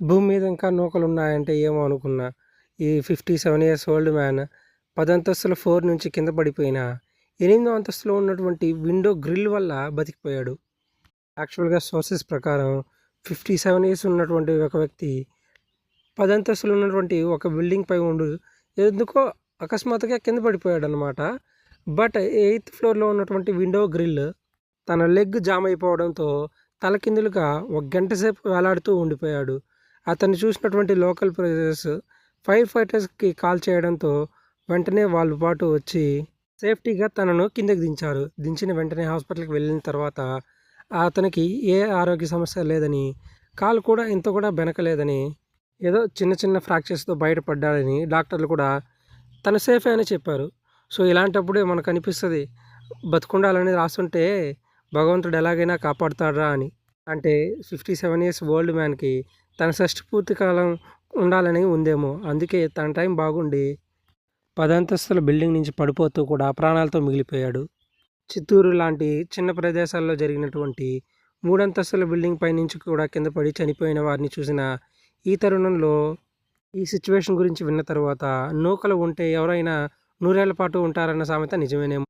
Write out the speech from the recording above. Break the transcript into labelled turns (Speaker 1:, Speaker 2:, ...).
Speaker 1: భూమి మీద ఇంకా నూకలు ఉన్నాయంటే ఏమో అనుకున్నా. ఈ fifty seven years old man పదంతస్తుల floor నుంచి కింద పడిపోయిన ఎనిమిదో అంతస్తులో ఉన్నటువంటి విండో గ్రిల్ వల్ల బతికిపోయాడు. యాక్చువల్గా సోర్సెస్ ప్రకారం ఫిఫ్టీ సెవెన్ ఇయర్స్ ఉన్నటువంటి ఒక వ్యక్తి పదంతస్తులు ఉన్నటువంటి ఒక బిల్డింగ్ పై ఉండు ఎందుకో అకస్మాత్తుగా కింద పడిపోయాడు అనమాట బట్ ఎయిత్ ఫ్లోర్లో ఉన్నటువంటి విండో గ్రిల్ తన లెగ్ జామ్ అయిపోవడంతో తలకిందులుగా ఒక గంట సేపు వేలాడుతూ ఉండిపోయాడు. అతన్ని చూసినటువంటి లోకల్ ప్రజెస్ ఫైర్ ఫైటర్స్కి కాల్ చేయడంతో వెంటనే వాళ్ళు పాటు వచ్చి సేఫ్టీగా తనను కిందకి దించారు. దించిన వెంటనే హాస్పిటల్కి వెళ్ళిన తర్వాత అతనికి ఏ ఆరోగ్య సమస్య లేదని కాలు కూడా ఇంత కూడా బెనకలేదని ఏదో చిన్న చిన్న ఫ్రాక్చర్స్తో బయటపడ్డాడని డాక్టర్లు కూడా తను సేఫే అని చెప్పారు. సో ఇలాంటప్పుడే మనకు అనిపిస్తుంది బతుకుండాలని రాస్తుంటే భగవంతుడు ఎలాగైనా కాపాడుతాడా అని. అంటే ఫిఫ్టీ సెవెన్ ఇయర్స్ ఓల్డ్ మ్యాన్కి తన షష్టి పూర్తి కాలం ఉండాలని ఉందేమో. అందుకే తన టైం బాగుండి పదంతస్తుల బిల్డింగ్ నుంచి పడిపోతూ కూడా ప్రాణాలతో మిగిలిపోయాడు. చిత్తూరు లాంటి చిన్న ప్రదేశాల్లో జరిగినటువంటి మూడంతస్తుల బిల్డింగ్ పైనుంచి కూడా కింద పడి చనిపోయిన వారిని చూసిన ఈ తరుణంలో ఈ సిచ్యువేషన్ గురించి విన్న తర్వాత నూకలు ఉంటే ఎవరైనా నూరేళ్ళ పాటు ఉంటారన్న సామెత నిజమేనేమో.